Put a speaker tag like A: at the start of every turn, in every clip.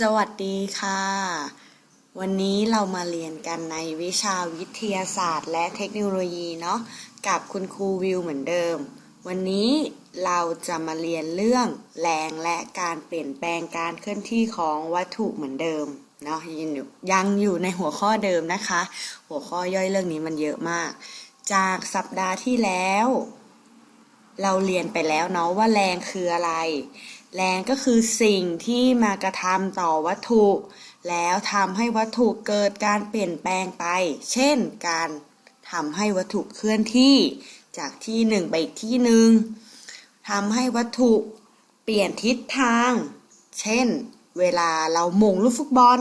A: สวัสดีค่ะ วันนี้เรามาเรียนกันในวิชาวิทยาศาสตร์ และเทคโนโลยีเนาะกับคุณครูวิวเหมือนเดิม วันนี้เราจะมาเรียนเรื่องแรงและการเปลี่ยนแปลงการเคลื่อนที่ของวัตถุเหมือนเดิมเนาะยังอยู่ยังอยู่ในหัวข้อเดิมนะคะ หัวข้อย่อยเรื่องนี้มันเยอะมาก จากสัปดาห์ที่แล้ว เราเรียนไปแล้วเนาะว่าแรงคืออะไร แรงก็คือสิ่งที่มากระทำต่อวัตถุ แล้วทำให้วัตถุเกิดการเปลี่ยนแปลงไป เช่น การทำให้วัตถุเคลื่อนที่จากที่หนึ่งไปอีกที่หนึ่งทำให้วัตถุเปลี่ยนทิศทาง เช่น เวลาเราหม่งลูกฟุตบอล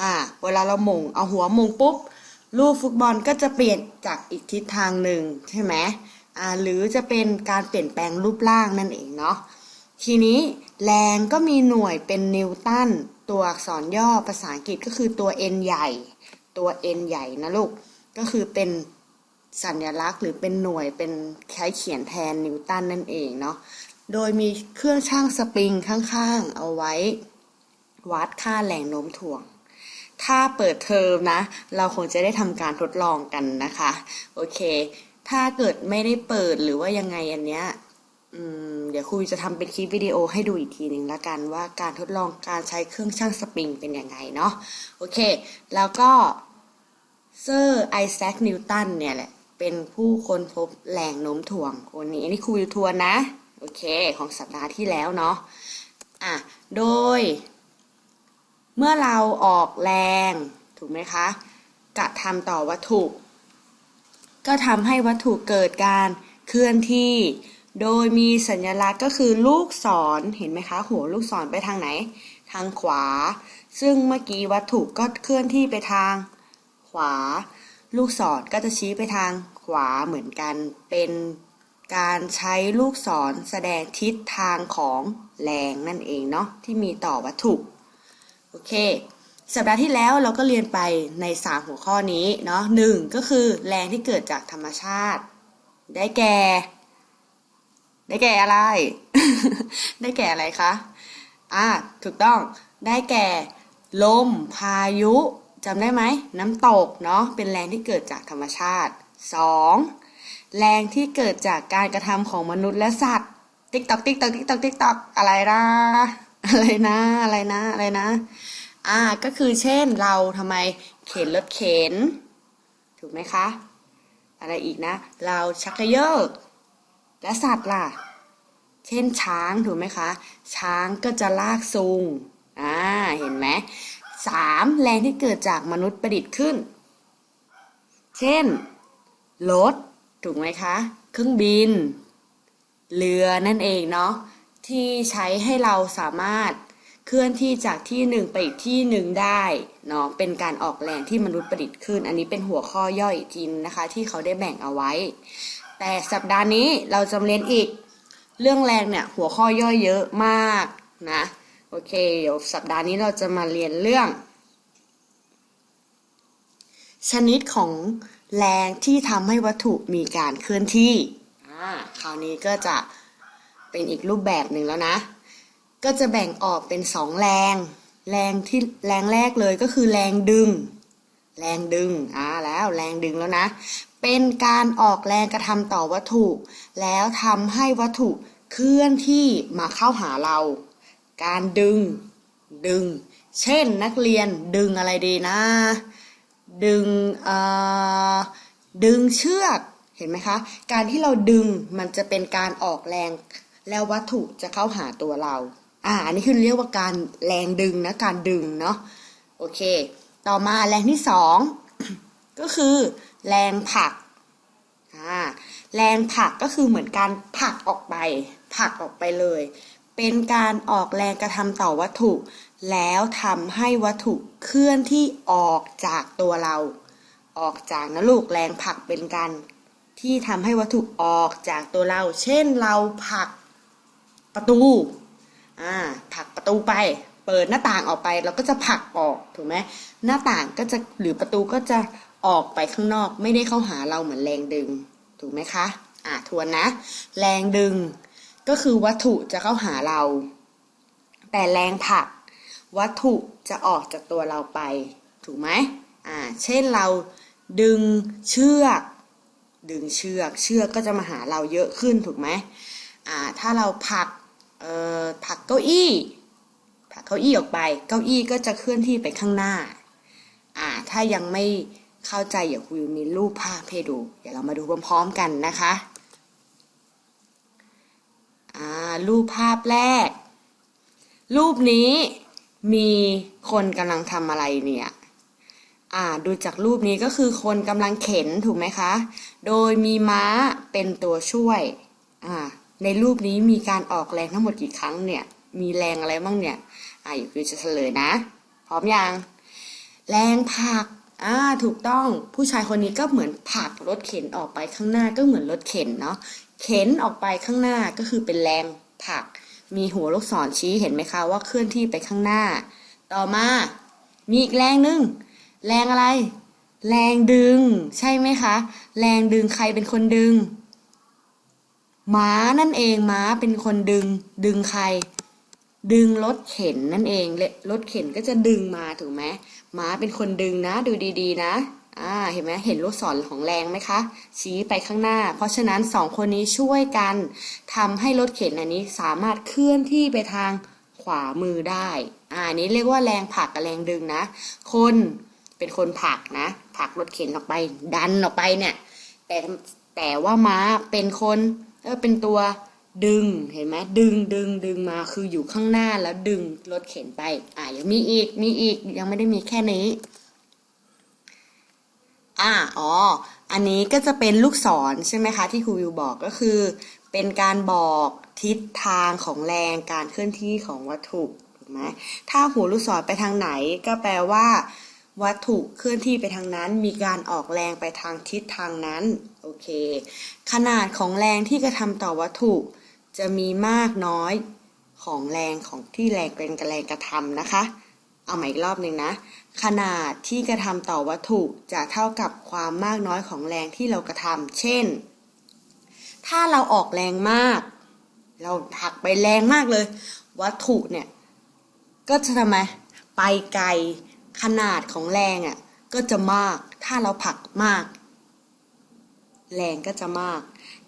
A: อ่า เวลาเราหม่งเอาหัวหม่งปุ๊บ ลูกฟุตบอลก็จะเปลี่ยนจากอีกทิศทางหนึ่งใช่ไหมอ่า หรือจะเป็นการเปลี่ยนแปลงรูปร่างนั่นเองเนาะ ทีนี้แรงก็มีหน่วยเป็นนิวตันตัวอักษรย่อภาษาอังกฤษก็คือตัว n ใหญ่ ตัว n ใหญ่นะลูก ก็คือเป็นสัญลักษณ์หรือเป็นหน่วยเป็นใช้เขียนแทนนิวตันนั่นเองเนาะ โดยมีเครื่องช่างสปริงข้างๆ เอาไว้ วัดค่าแรงโน้มถ่วง ถ้าเปิดเทอมนะ เราคงจะได้ทำการทดลองกันนะคะ โอเค ถ้าเกิดไม่ได้เปิดหรือว่ายังไงอันเนี้ย เดี๋ยวครูจะทำเป็นคลิปวิดีโอให้ดูอีกทีหนึ่งละกันว่าการทดลองการใช้เครื่องชั่งสปริงเป็นยังไงเนาะโอเค แล้วก็เซอร์ไอแซคนิวตันเนี่ยแหละ เป็นผู้ค้นพบแรงโน้มถ่วงคนนี้อันนี้ครูวิวทวนนะ โอเค ของสัปดาห์ที่แล้วเนาะอะโดย เมื่อเราออกแรง ถูกไหมคะกระทำต่อวัตถุ ก็ทำให้วัตถุเกิดการเคลื่อนที่ โดยมีสัญลักษณ์ก็คือลูกศรเห็นไหมคะ หัวลูกศรไปทางไหน ทางขวา ซึ่งเมื่อกี้วัตถุก็เคลื่อนที่ไปทางขวา ลูกศรก็จะชี้ไปทางขวาเหมือนกัน เป็นการใช้ลูกศรแสดงทิศทางของแรงนั่นเองเนาะที่มีต่อวัตถุโอเคสัปดาห์ที่แล้วเราก็เรียนไปใน 3 หัวข้อนี้เนาะหนึ่งก็คือแรงที่เกิดจากธรรมชาติ ได้แก่ ได้แก่อะไร ได้แก่อะไรคะ อ่า ถูกต้อง ได้แก่ ลม พายุจำได้ไหม น้ำตก เนาะ เป็นแรงที่เกิดจากธรรมชาติ 2. แรงที่เกิดจากการกระทำของมนุษย์และสัตว์ ติ๊กตอก ติ๊กตอก ติ๊กตอก ติ๊กตอก อะไรนะอะไรนะ อะไรนะ อะไรนะ อ่า ก็คือเช่น เราทำไมเข็นรถเข็น ถูกไหมคะ อะไรอีกนะ เราชักเยอะ และสัตว์ล่ะ เช่นช้างถูกไหมคะ ช้างก็จะลากซูงอ่าเห็นไหมสามแรงที่เกิดจากมนุษย์ประดิษฐ์ขึ้น เช่นรถถูกไหมคะ เครื่องบิน เรือนั่นเองเนาะที่ใช้ให้เราสามารถเคลื่อนที่จากที่หนึ่งไปอีกที่หนึ่งได้เนาะเป็นการออกแรงที่มนุษย์ประดิษฐ์ขึ้น อันนี้เป็นหัวข้อย่อยอีกทีนะคะ ที่เขาได้แบ่งเอาไว้ แต่สัปดาห์นี้เราจะเรียนอีกเรื่องแรงเนี่ยหัวข้อย่อยเยอะมากนะโอเคเดี๋ยวสัปดาห์นี้เราจะมาเรียนเรื่อง ชนิดของแรงที่ทำให้วัตถุมีการเคลื่อนที่อ่าคราวนี้ก็จะเป็นอีกรูปแบบหนึ่งแล้วนะ ก็จะแบ่งออกเป็นสองแรง แรงที่แรงแรกเลยก็คือแรงดึง แรงดึงอ่าแล้วแรงดึงแล้วนะ เป็นการออกแรงกระทำต่อวัตถุ แล้วทำให้วัตถุเคลื่อนที่มาเข้าหาเรา การดึง ดึง เช่นนักเรียนดึงอะไรดีนะ ดึงดึงเชือกเห็นไหมคะ การที่เราดึงมันจะเป็นการออกแรง แล้ววัตถุจะเข้าหาตัวเรา อ่าอันนี้คือเรียกว่าการแรงดึงนะการดึงเนาะโอเค ต่อมาแรงที่สองก็คือ แรงผลักแรงผลักก็คือเหมือนการผลักออกไปผลักออกไปเลย เป็นการออกแรงกระทำต่อวัตถุ แล้วทำให้วัตถุเคลื่อนที่ออกจากตัวเรา ออกจากนะลูกแรงผลักเป็นการที่ทำให้วัตถุออกจากตัวเรา เช่นเราผลักประตูอ่าผลักประตูไป เปิดหน้าต่างออกไปเราก็จะผลักออกถูกไหมหน้าต่างก็จะหรือประตูก็จะ ออกไปข้างนอกไม่ได้เข้าหาเราเหมือนแรงดึง ถูกไหมคะ อ่าทวนนะ แรงดึงก็คือวัตถุจะเข้าหาเรา แต่แรงผลักวัตถุจะออกจากตัวเราไป ถูกไหมอ่า เช่นเราดึงเชือก ดึงเชือกเชือกก็จะมาหาเราเยอะขึ้นถูกไหมอ่า ถ้าเราผลักเอ่อผลักเก้าอี้ผลักเก้าอี้ออกไป เก้าอี้ก็จะเคลื่อนที่ไปข้างหน้า อ่า ถ้ายังไม่ เข้าใจอย่าคุยมีรูปภาพให้ดู เดี๋ยวเรามาดูพร้อมๆกันนะคะรูปภาพแรก รูปนี้มีคนกำลังทำอะไรเนี่ยอ่าดูจากรูปนี้ก็คือคนกำลังเข็นถูกไหมคะ โดยมีม้าเป็นตัวช่วยอ่าในรูปนี้มีการออกแรงทั้งหมดกี่ครั้งเนี่ย มีแรงอะไรบ้างเนี่ยอ่าอยู่จะเฉลยนะ พร้อมยัง แรงผัก อ่าถูกต้องผู้ชายคนนี้ก็เหมือนผลักรถเข็นออกไปข้างหน้าก็เหมือนรถเข็นเนาะเข็นออกไปข้างหน้าก็คือเป็นแรงผลัก มีหัวลูกศรชี้เห็นไหมคะว่าเคลื่อนที่ไปข้างหน้า ต่อมามีอีกแรงหนึ่งแรงอะไร แรงดึง ใช่ไหมคะ แรงดึงใครเป็นคนดึงม้านั่นเองม้าเป็นคนดึง ดึงใคร ดึงรถเข็นนั่นเองรถเข็นก็จะดึงมาถูกไหม ม้าเป็นคนดึงนะ ดูดีๆ นะอ่าเห็นไหมเห็นลูกศรของแรงไหมคะ ชี้ไปข้างหน้า เพราะฉะนั้นสองคนนี้ช่วยกันทำให้รถเข็นอันนี้สามารถเคลื่อนที่ไปทางขวามือได้อ่าอันนี้เรียกว่าแรงผลักกับแรงดึงนะ คนเป็นคนผลักนะผลักรถเข็นออกไป ดันออกไปเนี่ย แต่แต่ว่าม้าเป็นคนเออเป็นตัว ดึงเห็นไหมดึงดึงดึงมาคืออยู่ข้างหน้าแล้วดึงรถเข็นไป อ่ายังมีอีกมีอีกยังไม่ได้มีแค่นี้ อ่าอ๋อ อันนี้ก็จะเป็นลูกศรใช่ไหมคะ ที่ครูวิวบอกก็คือ เป็นการบอกทิศทางของแรงการเคลื่อนที่ของวัตถุถูกไหมถ้าหัวลูกศรไปทางไหนก็แปลว่า วัตถุเคลื่อนที่ไปทางนั้น มีการออกแรงไปทางทิศทางนั้นโอเค ขนาดของแรงที่กระทำต่อวัตถุ จะมีมากน้อยของแรงของที่แรงเป็นแรงกระทำนะคะ เอาใหม่อีกรอบหนึ่งนะ ขนาดที่กระทำต่อวัตถุจะเท่ากับความมากน้อยของแรงที่เรากระทำเช่น ถ้าเราออกแรงมาก เราผลักไปแรงมากเลย วัตถุเนี่ยก็จะทำไมไปไกลขนาดของแรงอะก็จะมาก ถ้าเราผลักมาก แรงก็จะมาก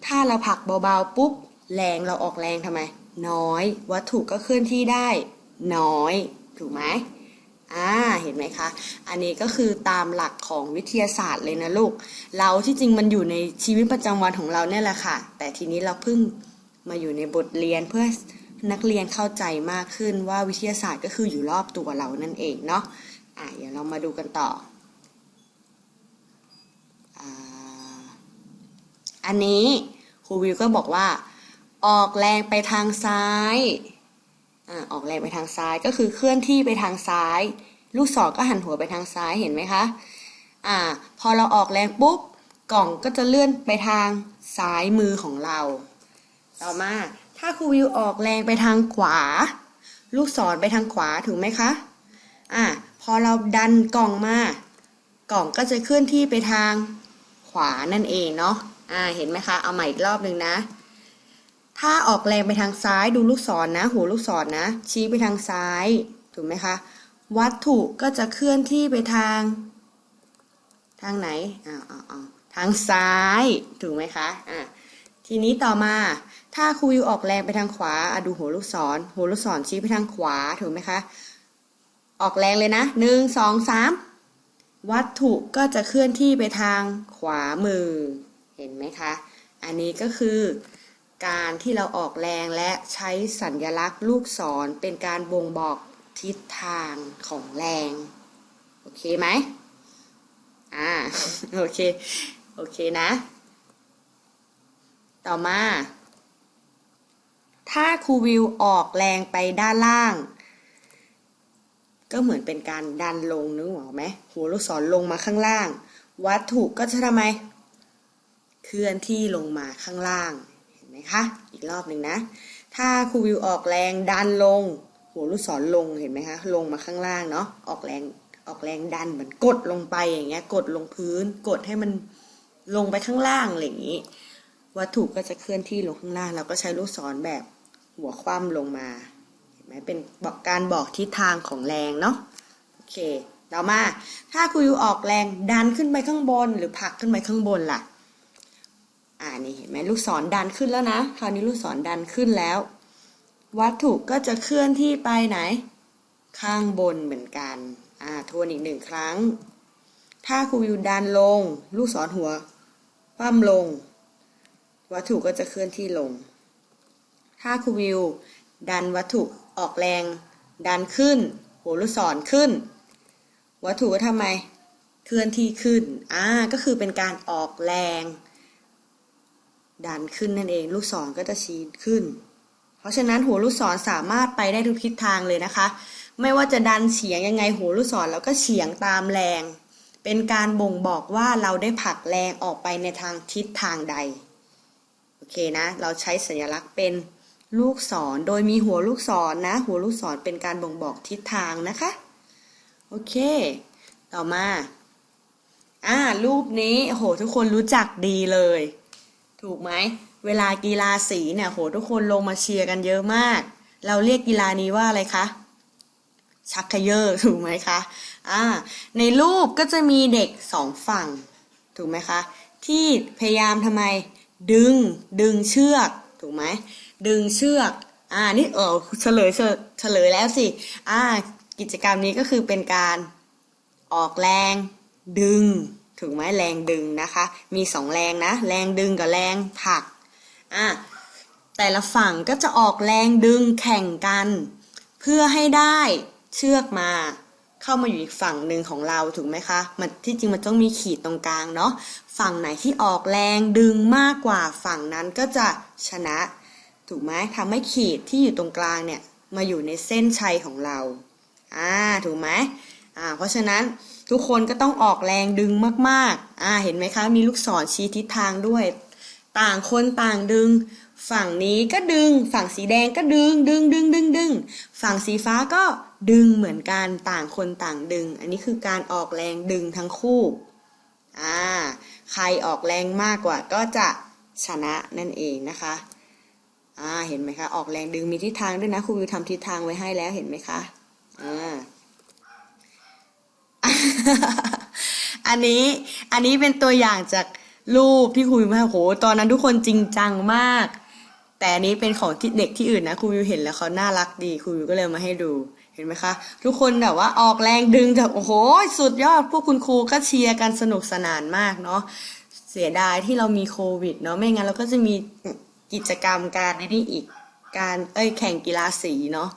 A: ถ้าเราผลักเบาๆปุ๊บ แรงเราออกแรงทำไม น้อย วัตถุก็เคลื่อนที่ได้ น้อย ถูกไหมอ่าเห็นไหมคะ อันนี้ก็คือตามหลักของวิทยาศาสตร์เลยนะลูก เราที่จริงมันอยู่ในชีวิตประจำวันของเราเนี่ยแหละค่ะ แต่ทีนี้เราเพิ่งมาอยู่ในบทเรียนเพื่อนักเรียนเข้าใจมากขึ้นว่าวิทยาศาสตร์ก็คืออยู่รอบตัวเรานั่นเองเนาะอ่าเดี๋ยวเรามาดูกันต่อออันนี้ครูวิวก็บอกว่า ออกแรงไปทางซ้ายอ่าออกแรงไปทางซ้ายก็คือเคลื่อนที่ไปทางซ้าย ลูกศรก็หันหัวไปทางซ้ายเห็นไหมคะอ่าพอเราออกแรงปุ๊บกล่องก็จะเลื่อนไปทางซ้ายมือของเรา ต่อมาถ้าครูวิวออกแรงไปทางขวา ลูกศรไปทางขวาถูกไหมคะอ่าพอเราดันกล่องมากล่องก็จะเคลื่อนที่ไปทางขวานั่นเองเนาะอ่าเห็นไหมคะเอาใหม่อีกรอบหนึ่งนะ ถ้าออกแรงไปทางซ้ายดูลูกศรนนะหัวลูกศรนนะ ชี้ไปทางซ้าย ถูกไหมคะ วัตถุก็จะเคลื่อนที่ไปทาง ทางไหนอ้าวอ้าวทางซ้าย ถูกไหมคะอ่าทีนี้ต่อมา ถ้าครูวิวออกแรงไปทางขวาอดูหัวลูกศรหัวลูกศรชี้ไปทางขวา ถูกไหมคะ ออกแรงเลยนะหนึ่งสองสามวัตถุก็จะเคลื่อนที่ไปทางขวามือ เห็นไหมคะ อันนี้ก็คือ การที่เราออกแรงและใช้สัญลักษณ์ลูกศรเป็นการบ่งบอกทิศทางของแรง โอเคไหมอ่าโอเค โอเคนะ ต่อมา ถ้าครูวิวออกแรงไปด้านล่าง ก็เหมือนเป็นการดันลงนึกออกไหมหัวลูกศรลงมาข้างล่าง วัตถุก็จะทำไม เคลื่อนที่ลงมาข้างล่าง ไหมคะ อีกรอบหนึ่งนะ ถ้าครูวิวออกแรงดันลง หัวลูกศรลงเห็นไหมคะ ลงมาข้างล่างเนาะ ออกแรงออกแรงดันเหมือนกดลงไปอย่างเงี้ย กดลงพื้น กดให้มันลงไปข้างล่างอะไรอย่างนี้ วัตถุก็จะเคลื่อนที่ลงข้างล่าง เราก็ใช้ลูกศรแบบหัวคว่ำลงมา เห็นไหมเป็นบอกการบอกทิศทางของแรงเนาะ โอเค ต่อมา ถ้าครูยูออกแรงดันขึ้นไปข้างบน หรือผลักขึ้นไปข้างบนล่ะ อ่านี่เห็นไหมลูกศรดันขึ้นแล้วนะ คราวนี้ลูกศรดันขึ้นแล้ว วัตถุก็จะเคลื่อนที่ไปไหน ข้างบนเหมือนกัน อ่าทวนอีกหนึ่งครั้ง ถ้าครูวิวดันลง ลูกศรหัวปั้มลง วัตถุก็จะเคลื่อนที่ลง ถ้าครูวิว ดันวัตถุออกแรง ดันขึ้น หัวลูกศรขึ้น วัตถุก็ทำไม เคลื่อนที่ขึ้น อ่า ก็คือเป็นการออกแรง ดันขึ้นนั่นเอง ลูกศรก็จะชี้ขึ้น เพราะฉะนั้นหัวลูกศรสามารถไปได้ทุกทิศทางเลยนะคะ ไม่ว่าจะดันเฉียงยังไงหัวลูกศรแล้วก็เฉียงตามแรง เป็นการบ่งบอกว่าเราได้ผลักแรงออกไปในทางทิศทางใด โอเคนะ เราใช้สัญลักษณ์เป็นลูกศร โดยมีหัวลูกศรนะ หัวลูกศรเป็นการบ่งบอกทิศทางนะคะ โอเค ต่อมา อ่า รูปนี้ โห ทุกคนรู้จักดีเลย ถูกไหม เวลากีฬาสีเนี่ยโหทุกคนลงมาเชียร์กันเยอะมาก เราเรียกกีฬานี้ว่าอะไรคะชักเขยอถูกไหมคะอ่าในรูปก็จะมีเด็กสองฝั่ง ถูกไหมคะ ที่พยายามทำไม ดึง ดึงเชือก ถูกไหม ดึงเชือก อ่า นี่เออเฉลยเฉลยเฉลยแล้วสิ อ่า กิจกรรมนี้ก็คือเป็นการออกแรง ดึง ถูกไหมแรงดึงนะคะ มีสองแรงนะ แรงดึงกับแรงผลักอะแต่ละฝั่งก็จะออกแรงดึงแข่งกัน เพื่อให้ได้เชือกมาเข้ามาอยู่อีกฝั่งหนึ่งของเราถูกไหมคะมันที่จริงมันต้องมีขีดตรงกลางเนาะฝั่งไหนที่ออกแรงดึงมากกว่าฝั่งนั้นก็จะชนะ ถูกไหมทำให้ขีดที่อยู่ตรงกลางเนี่ยมาอยู่ในเส้นชัยของเราอ่าถูกไหม อ่าเพราะฉะนั้นทุกคนก็ต้องออกแรงดึงมากๆอ่าเห็นไหมคะ มีลูกศรชี้ทิศทางด้วย ต่างคนต่างดึง ฝั่งนี้ก็ดึง ฝั่งสีแดงก็ดึง ดึงดึงดึงดึงฝั่งสีฟ้าก็ดึงเหมือนกันต่างคนต่างดึง อันนี้คือการออกแรงดึงทั้งคู่อ่าใครออกแรงมากกว่าก็จะชนะนั่นเองนะคะอ่าเห็นไหมคะ ออกแรงดึงมีทิศทางด้วยนะครูวิวทำทิศทางไว้ให้แล้วเห็นไหมคะอ่า อันนี้อันนี้เป็นตัวอย่างจากรูปที่ครูวิวให้โหตอนนั้นทุกคนจริงจังมาก แต่อันนี้เป็นของที่เด็กที่อื่นนะครูวิวเห็นแล้วเขาน่ารักดีครูวิวก็เลยมาให้ดูเห็นไหมคะ ทุกคนแบบว่าออกแรงดึงจากโอ้โห สุดยอดพวกคุณครูก็เชียร์กันสนุกสนานมากเนาะเสียดายที่เรามีโควิดเนาะไม่งั้นเราก็จะมีกิจกรรมการในนี้อีกการเอ้ยแข่งกีฬาสีเนาะ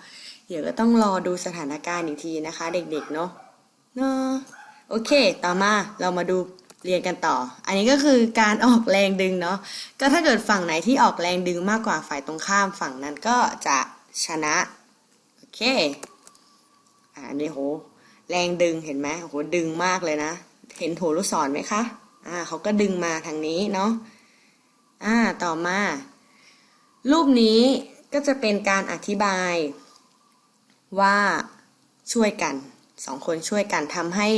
A: เดี๋ยวก็ต้องรอดูสถานการณ์อีกทีนะคะ เด็กๆเนาะ เนาะโอเค ต่อมาเรามาดูเรียนกันต่อ อันนี้ก็คือการออกแรงดึงเนาะ ก็ถ้าเกิดฝั่งไหนที่ออกแรงดึงมากกว่าฝ่ายตรงข้ามฝั่งนั้นก็จะชนะ โอเค อ่านี่โห แรงดึงเห็นไหมโหดึงมากเลยนะ เห็นโถลูกศรไหมคะ อ่าเขาก็ดึงมาทางนี้เนาะ อ่า ต่อมา รูปนี้ก็จะเป็นการอธิบายว่าช่วยกัน สองคนช่วยกันทำให้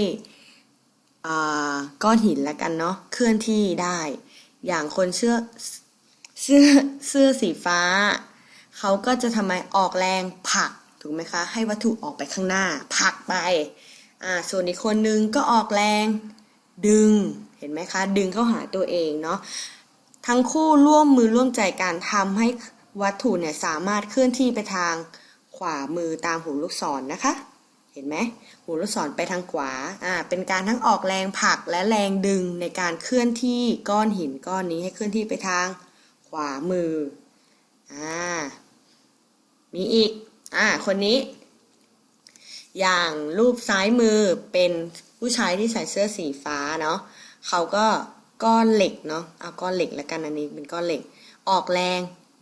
A: ก้อนหินแล้วกันเนาะเคลื่อนที่ได้ อย่างคนเสื้อเสื้อเสื้อสีฟ้า เขาก็จะทำไมออกแรงผลักถูกไหมคะ ให้วัตถุออกไปข้างหน้าผลักไปอ่าส่วนอีกคนนึงก็ออกแรงดึงเห็นไหมคะ ดึงเข้าหาตัวเองเนาะทั้งคู่ร่วมมือร่วมใจกันทำให้วัตถุเนี่ยสามารถเคลื่อนที่ไปทางขวามือตามหูลูกศรนนะคะ เห็นไหมหูลูกศรไปทางขวาอ่าเป็นการทั้งออกแรงผลักและแรงดึงในการเคลื่อนที่ก้อนหินก้อนนี้ให้เคลื่อนที่ไปทางขวามืออ่ามีอีกอ่าคนนี้ อย่างรูปซ้ายมือเป็นผู้ชายที่ใส่เสื้อสีฟ้าเนาะเขาก็ก้อนเหล็กเนาะเอาก้อนเหล็กแล้วกันอันนี้เป็นก้อนเหล็ก ออกแรง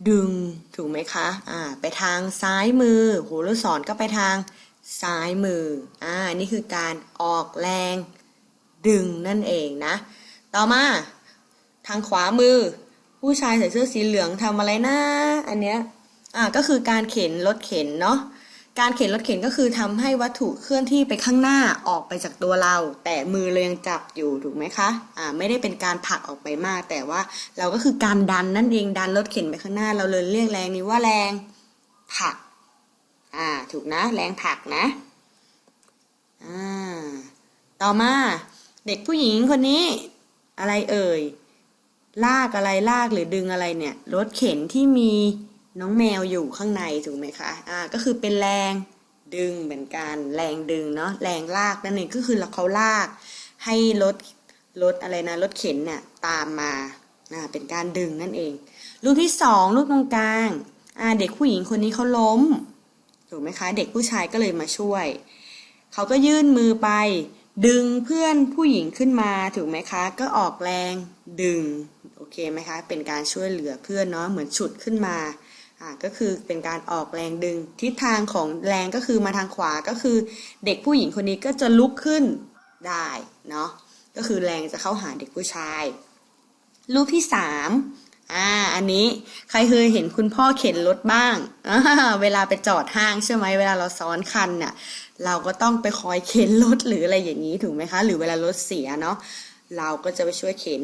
A: ดึงถูกไหมคะ อ่า ไปทางซ้ายมือ หูลูกศรก็ไปทาง ซ้ายมือ อ่า นี่คือการออกแรงดึงนั่นเองนะ ต่อมาทางขวามือ ผู้ชายใส่เสื้อสีเหลืองทำอะไรนะ อันเนี้ย อ่า ก็คือการเข็นรถเข็นเนาะ การเข็นรถเข็นก็คือทำให้วัตถุเคลื่อนที่ไปข้างหน้าออกไปจากตัวเรา แต่มือเรายังจับอยู่ถูกไหมคะ อ่า ไม่ได้เป็นการผลักออกไปมาก แต่ว่าเราก็คือการดันนั่นเอง ดันรถเข็นไปข้างหน้า เราเลยเรียกแรงนี้ว่าแรงผลัก อ่า ถูกนะ แรงผลักนะ อ่า ต่อมา เด็กผู้หญิงคนนี้ อะไรเอ่ย ลากอะไรลากหรือดึงอะไรเนี่ย รถเข็นที่มีน้องแมวอยู่ข้างในถูกไหมคะ อ่า ก็คือเป็นแรงดึงเหมือนกันแรงดึงเนาะแรงลากนั่นเองก็คือเขาลาก ให้รถรถอะไรนะรถเข็นเนี่ยตามมาอ่าเป็นการดึงนั่นเอง รูปที่สองรูปตรงกลางอ่าเด็กผู้หญิงคนนี้เขาล้ม ถูกไหมคะ เด็กผู้ชายก็เลยมาช่วย เขาก็ยื่นมือไป ดึงเพื่อนผู้หญิงขึ้นมาถูกไหมคะ ก็ออกแรงดึงโอเคไหมคะ เป็นการช่วยเหลือเพื่อนเนาะเหมือนฉุดขึ้นมาอ่าก็คือเป็นการออกแรงดึง ทิศทางของแรงก็คือมาทางขวาก็คือ เด็กผู้หญิงคนนี้ก็จะลุกขึ้นได้เนาะก็คือแรงจะเข้าหาเด็กผู้ชาย รูปที่สาม อ่า อันนี้ใครเคยเห็นคุณพ่อเข็นรถบ้างอ่าเวลาไปจอดห้างใช่ไหมเวลาเราซ้อนคันน่ะ เราก็ต้องไปคอยเข็นรถหรืออะไรอย่างนี้ถูกไหมคะ หรือเวลารถเสียเนาะ เราก็จะไปช่วยเข็น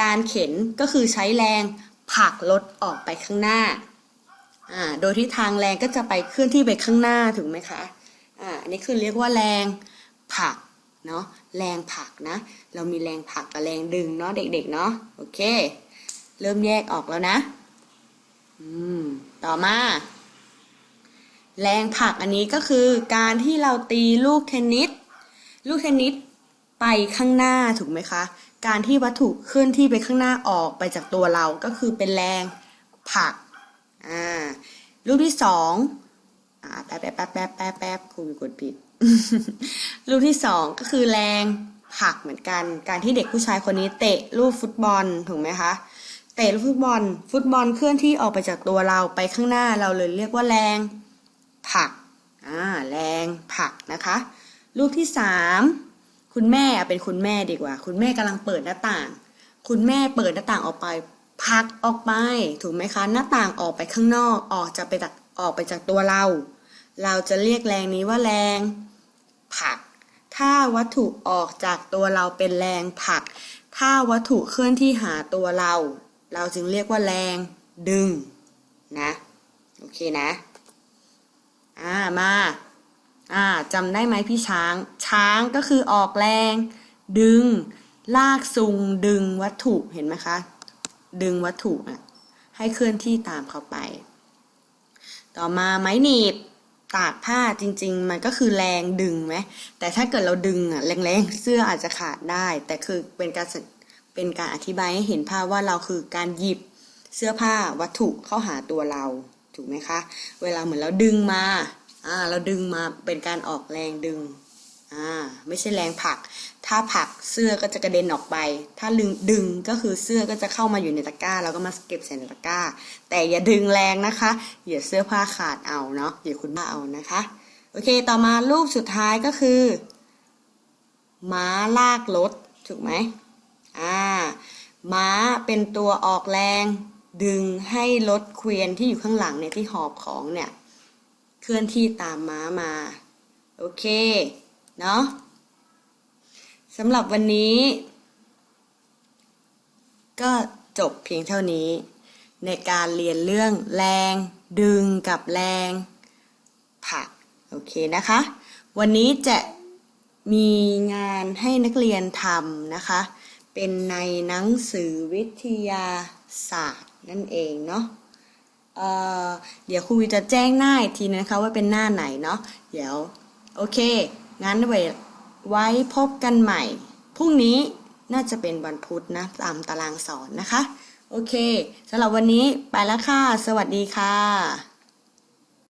A: การเข็นก็คือใช้แรงผลักรถออกไปข้างหน้า อ่า โดยที่ทางแรงก็จะไปเคลื่อนที่ไปข้างหน้าถูกไหมคะ อ่า อันนี้คือเรียกว่าแรงผลักเนาะ แรงผลักนะ เรามีแรงผลักกับแรงดึงเนาะเด็กๆเนาะ โอเค เริ่มแยกออกแล้วนะต่อมา แรงผลักอันนี้ก็คือการที่เราตีลูกเทนนิสลูกเทนนิสไปข้างหน้าถูกไหมคะ การที่วัตถุเคลื่อนที่ไปข้างหน้าออกไปจากตัวเราก็คือเป็นแรงผลักอ่าลูกที่สองอ่าแป๊บแป๊บแป๊บแป๊บแป๊บแป๊บครูกดผิด ลูกที่สองก็คือแรงผลักเหมือนกัน การที่เด็กผู้ชายคนนี้เตะลูกฟุตบอลถูกไหมคะ เตะลูกฟุตบอล ฟุตบอลเคลื่อนที่ออกไปจากตัวเราไปข้างหน้าเราเลยเรียกว่าแรงผลักอ่าแรงผลักนะคะ รูปที่สามคุณแม่เป็นคุณแม่ดีกว่า คุณแม่กำลังเปิดหน้าต่าง คุณแม่เปิดหน้าต่างออกไปผลักออกไป ถูกไหมคะ หน้าต่างออกไปข้างนอกออกจะไปจากออกไปจากตัวเรา เราจะเรียกแรงนี้ว่าแรงผลัก ถ้าวัตถุออกจากตัวเราเป็นแรงผลัก ถ้าวัตถุเคลื่อนที่หาตัวเรา เราจึงเรียกว่าแรงดึงนะโอเคนะอ่ามาอ่าจำได้ไหมพี่ช้าง ช้างก็คือออกแรง ดึง ลากซุงดึงวัตถุเห็นไหมคะ ดึงวัตถุอะให้เคลื่อนที่ตามเขาไป ต่อมาไม้หนีบตากผ้าจริง ๆ มันก็คือแรงดึงไหมแต่ถ้าเกิดเราดึงอะแรงๆเสื้ออาจจะขาดได้ แต่คือเป็นการ เป็นการอธิบายให้เห็นภาพว่าเราคือการหยิบเสื้อผ้าวัตถุเข้าหาตัวเราถูกไหมคะ เวลาเหมือนเราดึงมาอ่าเราดึงมาเป็นการออกแรงดึงอ่าไม่ใช่แรงผลัก ถ้าผลักเสื้อก็จะกระเด็นออกไป ถ้าดึงดึงก็คือเสื้อก็จะเข้ามาอยู่ในตะกร้าแล้วก็มาเก็บใส่ในตะกร้า แต่อย่าดึงแรงนะคะอย่าเสื้อผ้าขาดเอาเนาะอย่าคุณผ้าเอานะคะโอเค ต่อมารูปสุดท้ายก็คือ ม้าลากรถถูกไหม อ่าม้าเป็นตัวออกแรง ดึงให้รถเควียนที่อยู่ข้างหลังเนี่ยที่หอบของเนี่ย เคลื่อนที่ตามม้ามา โอเค เนาะสำหรับวันนี้ ก็จบเพียงเท่านี้ ในการเรียนเรื่องแรง ดึงกับแรงผลัก โอเคนะคะ วันนี้จะมีงานให้นักเรียนทำนะคะ เป็นในหนังสือวิทยาศาสตร์นั่นเองเนาะเเดี๋ยวครูจะแจ้งหน้าอีกทีนะคะว่าเป็นหน้าไหนเนาะเดี๋ยวโอเค งั้นไว้ไว้พบกันใหม่พรุ่งนี้น่าจะเป็นวันพุธนะตามตารางสอนนะคะ โอเคสำหรับวันนี้ไปแล้วค่ะ สวัสดีค่ะ